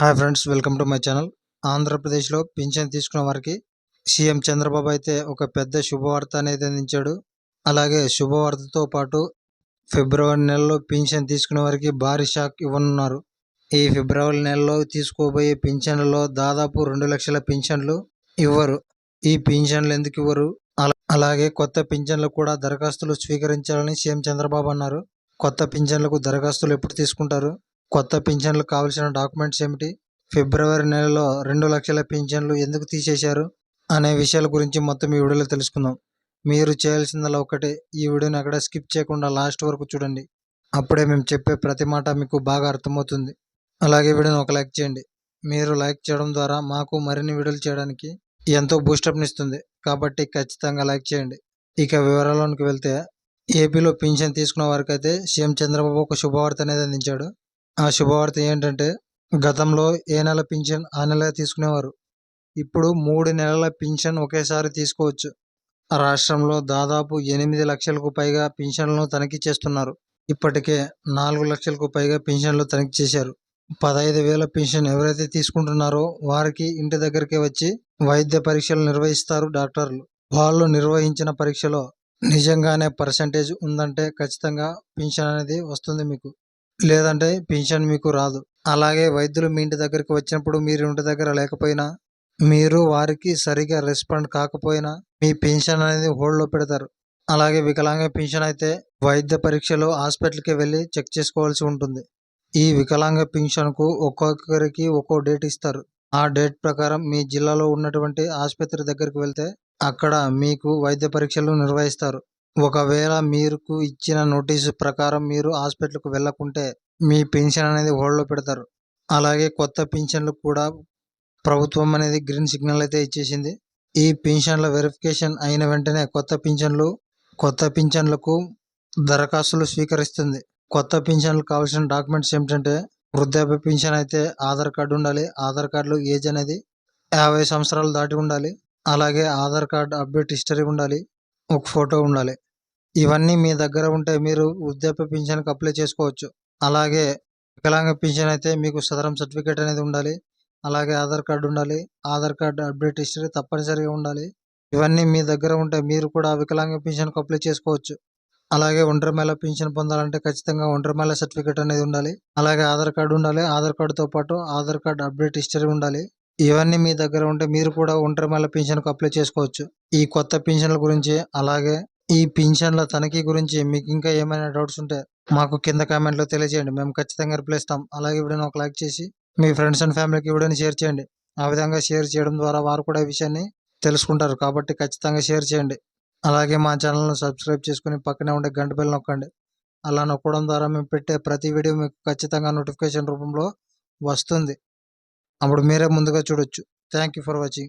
Hi friends welcome to my channel. ఆంధ్రప్రదేశ్లో పింఛన్ తీసుకున్న వారికి సీఎం చంద్రబాబు అయితే ఒక పెద్ద శుభవార్త అనేది అందించాడు. అలాగే శుభవార్తతో పాటు ఫిబ్రవరి నెలలో పింఛన్ తీసుకునే వారికి భారీ షాక్ ఇవ్వనున్నారు. ఈ ఫిబ్రవరి నెలలో తీసుకోబోయే పింఛన్లలో దాదాపు రెండు లక్షల పింఛన్లు ఇవ్వరు. ఈ పింఛన్లు ఎందుకు ఇవ్వరు? అలా- అలాగే కొత్త పింఛన్లు కూడా దరఖాస్తులు స్వీకరించాలని సీఎం చంద్రబాబు అన్నారు. కొత్త పింఛన్లకు దరఖాస్తులు ఎప్పుడు తీసుకుంటారు? కొత్త పింఛన్లకు కావాల్సిన డాక్యుమెంట్స్ ఏమిటి? ఫిబ్రవరి నెలలో రెండు లక్షల పింఛన్లు ఎందుకు తీసేశారు? అనే విషయాల గురించి మొత్తం ఈ వీడియోలో తెలుసుకుందాం. మీరు చేయాల్సిందల్లా ఒకటే ఈ వీడియోని అక్కడ స్కిప్ చేయకుండా లాస్ట్ వరకు చూడండి. అప్పుడే మేము చెప్పే ప్రతి మాట మీకు బాగా అర్థమవుతుంది. అలాగే వీడియోని ఒక లైక్ చేయండి. మీరు లైక్ చేయడం ద్వారా మాకు మరిన్ని వీడియోలు చేయడానికి ఎంతో బూస్టప్ని ఇస్తుంది. కాబట్టి ఖచ్చితంగా లైక్ చేయండి. ఇక వివరాల్లోకి వెళ్తే ఏపీలో పింఛన్ తీసుకున్న వారికైతే సీఎం చంద్రబాబు ఒక శుభవార్త అనేది అందించాడు. ఆ శుభవార్త ఏంటంటే గతంలో ఏ నెల పింఛన్ ఆ నెల తీసుకునేవారు. ఇప్పుడు మూడు నెలల పింఛన్ ఒకేసారి తీసుకోవచ్చు. రాష్ట్రంలో దాదాపు ఎనిమిది లక్షలకు పైగా పింఛన్లను తనిఖీ చేస్తున్నారు. ఇప్పటికే నాలుగు లక్షలకు పైగా పింఛన్లు తనిఖీ చేశారు. పదహైదు వేల పింఛన్ ఎవరైతే తీసుకుంటున్నారో వారికి ఇంటి దగ్గరికి వచ్చి వైద్య పరీక్షలు నిర్వహిస్తారు డాక్టర్లు. వాళ్ళు నిర్వహించిన పరీక్షలో నిజంగానే పర్సంటేజ్ ఉందంటే ఖచ్చితంగా పింఛన్ అనేది వస్తుంది మీకు. లేదంటే పింఛన్ మీకు రాదు. అలాగే వైద్యులు మీ ఇంటి దగ్గరికి వచ్చినప్పుడు మీరు ఇంటి దగ్గర లేకపోయినా మీరు వారికి సరిగా రెస్పాండ్ కాకపోయినా మీ పెన్షన్ అనేది హోల్డ్లో పెడతారు. అలాగే వికలాంగ పెన్షన్ అయితే వైద్య పరీక్షలో హాస్పిటల్కి వెళ్ళి చెక్ చేసుకోవాల్సి ఉంటుంది. ఈ వికలాంగ పెన్షన్కు ఒక్కొక్కరికి ఒక్కో డేట్ ఇస్తారు. ఆ డేట్ ప్రకారం మీ జిల్లాలో ఉన్నటువంటి ఆసుపత్రి దగ్గరికి వెళ్తే అక్కడ మీకు వైద్య పరీక్షలు నిర్వహిస్తారు. ఒకవేళ మీకు ఇచ్చిన నోటీసు ప్రకారం మీరు హాస్పిటల్కు వెళ్ళకుంటే మీ పెన్షన్ అనేది హోల్డ్లో పెడతారు. అలాగే కొత్త పెన్షన్లు కూడా ప్రభుత్వం అనేది గ్రీన్ సిగ్నల్ అయితే ఇచ్చేసింది. ఈ పెన్షన్ల వెరిఫికేషన్ అయిన వెంటనే కొత్త పింఛన్లు కొత్త పింఛన్లకు దరఖాస్తులు స్వీకరిస్తుంది. కొత్త పింఛన్లు కావాల్సిన డాక్యుమెంట్స్ ఏమిటంటే వృద్ధాప్య పింఛన్ అయితే ఆధార్ కార్డు ఉండాలి. ఆధార్ కార్డులో ఏజ్ అనేది యాభై సంవత్సరాలు దాటి ఉండాలి. అలాగే ఆధార్ కార్డు అప్డేట్ హిస్టరీ ఉండాలి. ఒక ఫోటో ఉండాలి. ఇవన్నీ మీ దగ్గర ఉంటే మీరు వృద్ధాప్య పింఛన్కి అప్లై చేసుకోవచ్చు. అలాగే వికలాంగ పింఛన్ అయితే మీకు సదరం సర్టిఫికేట్ అనేది ఉండాలి. అలాగే ఆధార్ కార్డు ఉండాలి. ఆధార్ కార్డు అప్డేట్ హిస్టరీ తప్పనిసరిగా ఉండాలి. ఇవన్నీ మీ దగ్గర ఉంటే మీరు కూడా వికలాంగ పింఛన్కి అప్లై చేసుకోవచ్చు. అలాగే ఒంటరి మేళ పింఛన్ పొందాలంటే ఖచ్చితంగా ఒంటరి మేళ సర్టిఫికేట్ అనేది ఉండాలి. అలాగే ఆధార్ కార్డు ఉండాలి. ఆధార్ కార్డుతో పాటు ఆధార్ కార్డు అప్డేట్ హిస్టరీ ఉండాలి. ఇవన్నీ మీ దగ్గర ఉంటే మీరు కూడా ఒంటరి మేళ పింఛన్కు అప్లై చేసుకోవచ్చు. ఈ కొత్త పింఛన్ల గురించి అలాగే ఈ పింఛన్ల తనిఖీ గురించి మీకు ఇంకా ఏమైనా డౌట్స్ ఉంటే మాకు కింద కామెంట్లో తెలియజేయండి. మేము ఖచ్చితంగా రిప్లై ఇస్తాం. అలాగే వీడియోని ఒక లైక్ చేసి మీ ఫ్రెండ్స్ అండ్ ఫ్యామిలీకి వీడియోని షేర్ చేయండి. ఆ విధంగా షేర్ చేయడం ద్వారా వారు కూడా ఈ విషయాన్ని తెలుసుకుంటారు. కాబట్టి ఖచ్చితంగా షేర్ చేయండి. అలాగే మా ఛానల్ను సబ్స్క్రైబ్ చేసుకుని పక్కనే ఉండే గంట బిల్ నొక్కండి. అలా నొక్కడం ద్వారా మేము పెట్టే ప్రతి వీడియో మీకు ఖచ్చితంగా నోటిఫికేషన్ రూపంలో వస్తుంది. అప్పుడు మీరే ముందుగా చూడొచ్చు. Thank you for watching.